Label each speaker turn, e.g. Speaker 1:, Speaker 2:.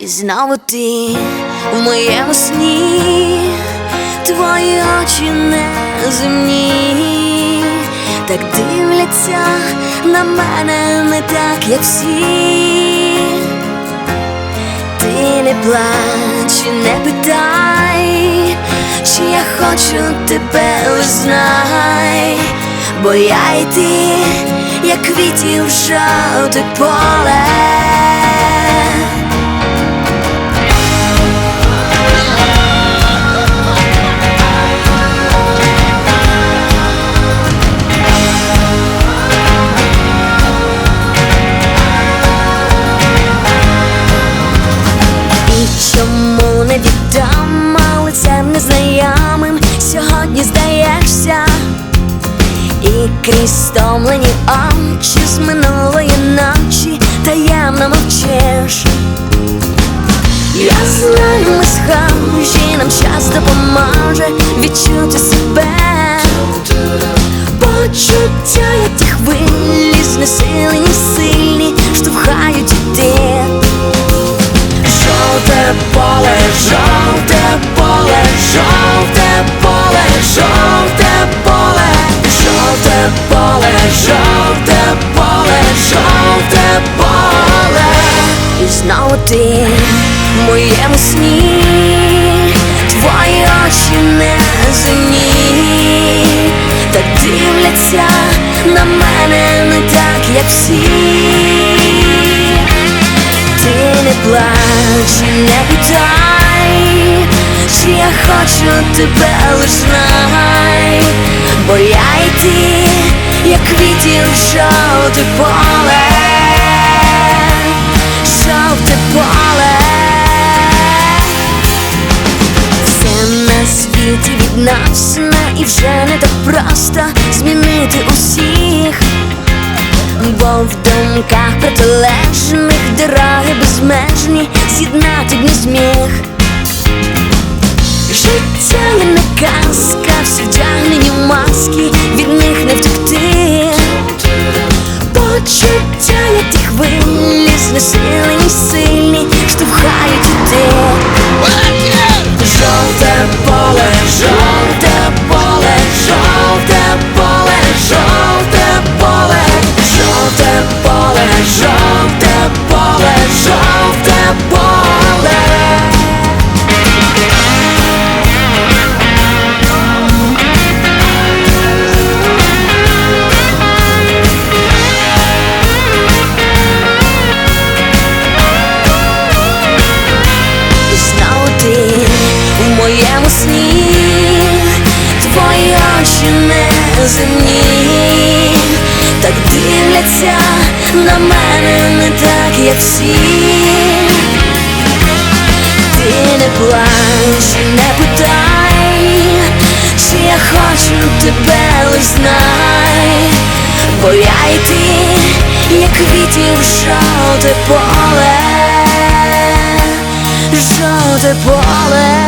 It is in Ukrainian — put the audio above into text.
Speaker 1: І знову ти в моєму сні, твої очі неземні, так дивляться на мене не так, як всі. Ти не плач, не питай, чи я хочу тебе лиш знай, бо я і ти, як квітів жовте поле. Здаєшся, і крізь стомлені очі з минулої ночі таємно мовчиш. Я знаю, ми схожі, нам час допоможе відчути себе. Ти в моєму сні, твої очі неземні, так дивляться на мене не так, як всі. Ти не плач, не питай, чи я хочу тебе лиш знай, бо я і ти, як квітів жовте поле, на нас, не і вже не так просто змінити усіх. Бо в думках протилежних дороги безмежні з'єднати дні зміг. Життя не казка, всі вдягнені маски, від них неземні, так дивляться на мене не так, як всі. Ти не плач, не питай, чи я хочу тебе лиш знай, бо я і ти, як квітів жовте поле жовте поле.